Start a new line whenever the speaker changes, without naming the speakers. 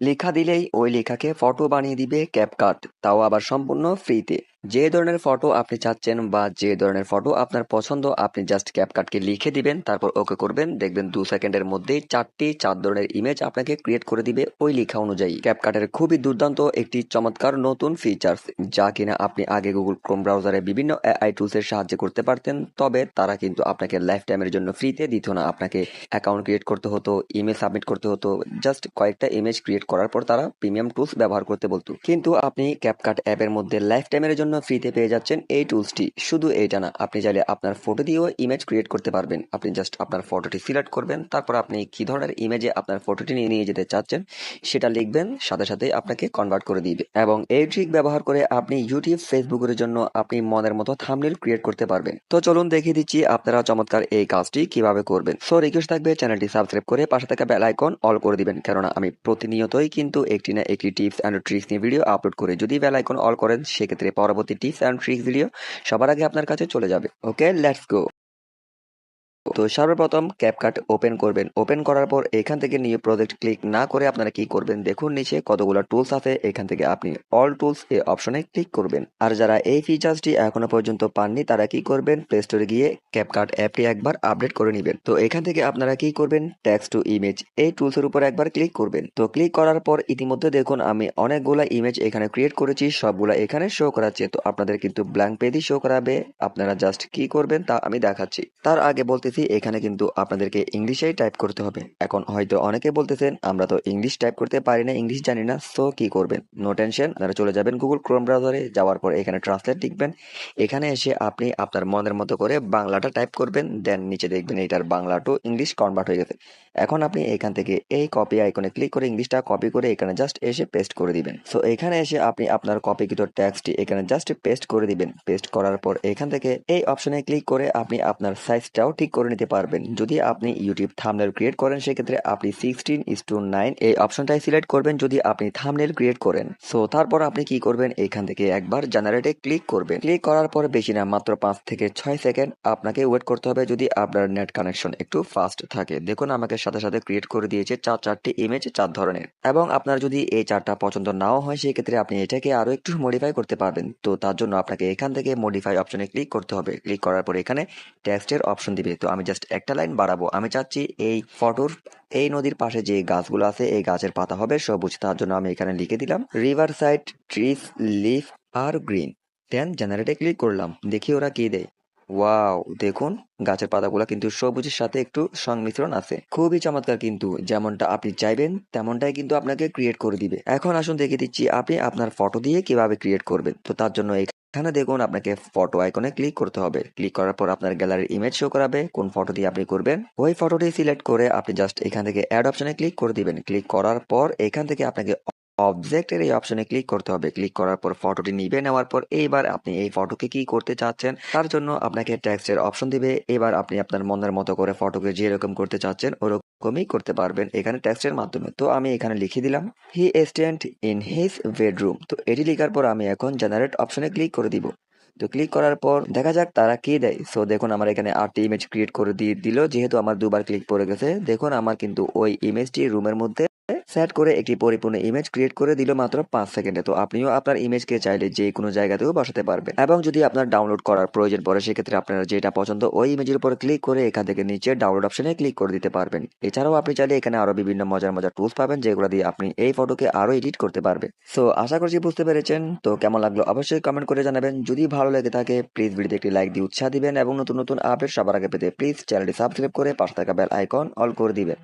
লেখা দিলেই ওই লেখাকে ফটো বানিয়ে দিবে ক্যাপকাট তাও আবার সম্পূর্ণ ফ্রিতে যে ধরনের ফটো আপনি চাচ্ছেন বা যে ধরনের ফটো আপনার পছন্দ, আপনি জাস্ট ক্যাপকাটকে লিখে দিবেন, তারপর ওকে করবেন। দেখবেন দু সেকেন্ডের মধ্যেই চারটি, চার ধরনের ইমেজ আপনাকে ক্রিয়েট করে দিবে ওই লেখা অনুযায়ী। ক্যাপকাটের খুবই দুর্দান্ত একটি চমৎকার নতুন ফিচার্স যা কিনা আপনি আগে গুগল ক্রোম ব্রাউজারে বিভিন্ন এআই টুলস এর সাহায্যে করতে পারতেন, তবে তারা কিন্তু আপনাকে লাইফ টাইমের জন্য ফ্রিতে দিত না। আপনাকে অ্যাকাউন্ট ক্রিয়েট করতে হতো ইমেজ সাবমিট করতে হতো জাস্ট কয়েকটা ইমেজ ক্রিয়েট করার পর তারা প্রিমিয়াম টুলস ব্যবহার করতে বলতো। কিন্তু আপনি ক্যাপকাট অ্যাপের মধ্যে লাইফ টাইমের জন্য ফ্রিতে পেয়ে যাচ্ছেন এই টুলসটি শুধু এইটা না, আপনি চাইলে আপনার ফটো দিয়েও ইমেজ ক্রিয়েট করতে পারবেন। আপনি জাস্ট আপনার ফটোটি সিলেক্ট করবেন, তারপর আপনি কি ধরনের ইমেজে আপনার ফটোটি নিয়ে নিয়ে যেতে চাচ্ছেন সেটা লিখবেন, সাথে সাথে আপনাকে কনভার্ট করে দিবে। এবং এই ট্রিক ব্যবহার করে আপনি ইউটিউব ফেসবুকের জন্য আপনি মনের মতো থামনেল ক্রিয়েট করতে পারবেন। তো চলুন দেখিয়ে দিচ্ছি আপনারা চমৎকার এই কাজটি কীভাবে করবেন। সো রিকোয়েস্ট থাকবে চ্যানেলটি সাবস্ক্রাইব করে পাশে থাকা বেল আইকন অল করে দিবেন, কেননা আমি প্রতিনিয়তই কিন্তু একটি না একটি টিপস অ্যান্ড ট্রিক্স নিয়ে ভিডিও আপলোড করে যদি বেল আইকন অল করেন, সেক্ষেত্রে পরবর্তী টিপস অ্যান্ড ট্রিক্সগুলিও সবার আগে আপনার কাছে চলে যাবে। Okay let's go. তো সর্বপ্রথম ক্যাপকাট ওপেন করবেন। ওপেন করার পর এখান থেকে নিউ প্রজেক্ট ক্লিক না করে আপনারা কি করবেন? দেখুন নিচে কতগুলো টুলস আছে। এখান থেকে আপনি অল টুলস এই অপশনে ক্লিক করবেন। আর যারা এই ফিচার্সটি এখনও পর্যন্ত পাননি, তারা কি করবেন? প্লে স্টোরে গিয়ে ক্যাপকাট অ্যাপটি একবার আপডেট করে নেবেন। তো এখান থেকে আপনারা কি করবেন? ট্যাক্স টু ইমেজ এই টুলসের উপর একবার ক্লিক করবেন। তো ক্লিক করার পর ইতিমধ্যে দেখুন আমি অনেকগুলা ইমেজ এখানে ক্রিয়েট করেছি, সবগুলা এখানে শো করাচ্ছে। তো আপনাদের কিন্তু ব্ল্যাঙ্ক পেজই শো করাবে। আপনারা জাস্ট কি করবেন তা আমি দেখাচ্ছি। তার আগে বলতেছি এখানে কিন্তু আপনাদেরকে ইংলিশেই টাইপ করতে হবে। এখন হয়তো অনেকে বলতেছেন, আমরা তো ইংলিশ টাইপ করতে পারি না ইংলিশ জানি না সো কি করবেন? নো টেনশন আপনারা চলে যাবেন গুগল ক্রোম ব্রাউজারে যাওয়ার পর এখানে ট্রান্সলেট লিখবেন। এখানে এসে আপনি আপনার মনের মতো করে বাংলাটা টাইপ করবেন দেন নিচে দেখবেন এটার বাংলা টু ইংলিশ কনভার্ট হয়ে গেছে। এখন আপনি এখান থেকে এই কপি আইকনে ক্লিক করে ইংলিশটা কপি করে এখানে জাস্ট এসে পেস্ট করে দিবেন। সো এখানে এসে আপনি আপনার কপিকৃত ট্যাক্সটি এখানে জাস্ট পেস্ট করে দিবেন। পেস্ট করার পর এখান থেকে এই অপশনে ক্লিক করে আপনি আপনার সাইজটাও ঠিক করে নিতে পারবেন। যদি আপনি ইউটিউব থামনেল ক্রিয়েট করেন, সেক্ষেত্রে আপনি সিক্সটিন ইস টু নাইন এই অপশনটাই সিলেক্ট করবেন যদি আপনি থামনেল ক্রিয়েট করেন। সো তারপর আপনি কি করবেন? এখান থেকে একবার জেনারেটে ক্লিক করবেন। ক্লিক করার পর বেশি না, মাত্র পাঁচ থেকে ছয় সেকেন্ড আপনাকে ওয়েট করতে হবে যদি আপনার নেট কানেকশন একটু ফাস্ট থাকে। দেখুন, আমাকে সাথে সাথে ক্রিয়েট করে দিয়েছে চার, চারটি ইমেজ চার ধরনের। এবং আপনার যদি এই চারটা পছন্দ নাও হয়, সেক্ষেত্রে আপনি এটাকে আরও একটু মডিফাই করতে পারবেন। তো, তার জন্য আপনাকে এখান থেকে মডিফাই অপশনে ক্লিক করতে হবে। ক্লিক করার পর এখানে টেক্সটের অপশন দিবে। তো, আমি জাস্ট একটা লাইন বাড়াবো। আমি চাচ্ছি এই ফটোর, এই নদীর পাশে যে গাছগুলো আছে, এই গাছের পাতা হবে সবুজ। তার জন্য আমি এখানে লিখে দিলাম রিভার সাইড ট্রিস লিফ আর গ্রিন দেন জেনারেটে ক্লিক করলাম। দেখি ওরা কি দেয়। ওয়াও দেখুন, গাছের পাতাগুলো কিন্তু সবুজের সাথে একটু সংমিশ্রণ আছে। খুবই চমৎকার কিন্তু, যেমনটা আপনি চাইবেন, তেমনটাই কিন্তু আপনাকে ক্রিয়েট করে দিবে। এখন আসুন দেখে দিচ্ছি আপনি আপনার ফটো দিয়ে কীভাবে ক্রিয়েট করবেন। তো তার জন্য এখানে দেখুন আপনাকে ফটো আইকনে ক্লিক করতে হবে। ক্লিক করার পর আপনার গ্যালারির ইমেজ শো করাবে। কোন ফটো দিয়ে আপনি করবেন? ওই ফটোটি সিলেক্ট করে আপনি জাস্ট এখান থেকে অ্যাড অপশনে ক্লিক করে দিবেন। ক্লিক করার পর এখান থেকে আপনাকে অবজেক্টের এই অপশনে ক্লিক করতে হবে। ক্লিক করার পর ফটোটি নিবে নেওয়ার পর এইবার আপনি এই ফটোকে কি করতে চাচ্ছেন, তার জন্য আপনাকে টেক্সটের অপশন দিবে। এবার আপনি আপনার মনের মতো করে ফটোকে যেরকম করতে চাচ্ছেন ওরকমই করতে পারবেন এখানে টেক্সটের মাধ্যমে। তো আমি এখানে লিখে দিলাম he stand in his bedroom তো এটি লেখার পর আমি এখন জেনারেট অপশনে ক্লিক করে দিব। তো ক্লিক করার পর দেখা যাক তারা কি দেয়। সো দেখুন আমার এখানে আটটি ইমেজ ক্রিয়েট করে দিয়ে দিল, যেহেতু আমার দুবার ক্লিক পড়ে গেছে, দেখুন আমার কিন্তু ওই ইমেজটি রুমের মধ্যে সেট করে একটি পরিপূর্ণ ইমেজ ক্রিয়েট করে দিল মাত্র পাঁচ সেকেন্ডে। তো আপনিও আপনার ইমেজকে চাইলে যে কোনো জায়গাতেও বসাতে পারবেন। এবং যদি আপনার ডাউনলোড করার প্রয়োজন পড়ে, সেক্ষেত্রে আপনার যেটা পছন্দ ওই ইমেজের উপর ক্লিক করে এখান থেকে নিচে ডাউনলোড অপশনে ক্লিক করে দিতে পারবেন। এছাড়াও আপনি চাইলে এখানে আরও বিভিন্ন মজার মজার টুলস পাবেন, যেগুলো দিয়ে আপনি এই ফটোকে আরও এডিট করতে পারবেন। সো আশা করছি বুঝতে পেরেছেন। তো কেমন লাগল অবশ্যই কমেন্ট করে জানাবেন। যদি ভালো লেগে থাকে প্লিজ ভিডিওতে একটি লাইক দিয়ে উৎসাহ দিবেন এবং নতুন নতুন আপডেট সবার আগে পেতে প্লিজ চ্যানেলটি সাবস্ক্রাইব করে পাশে থাকা বেল আইকন অল করে দিবেন।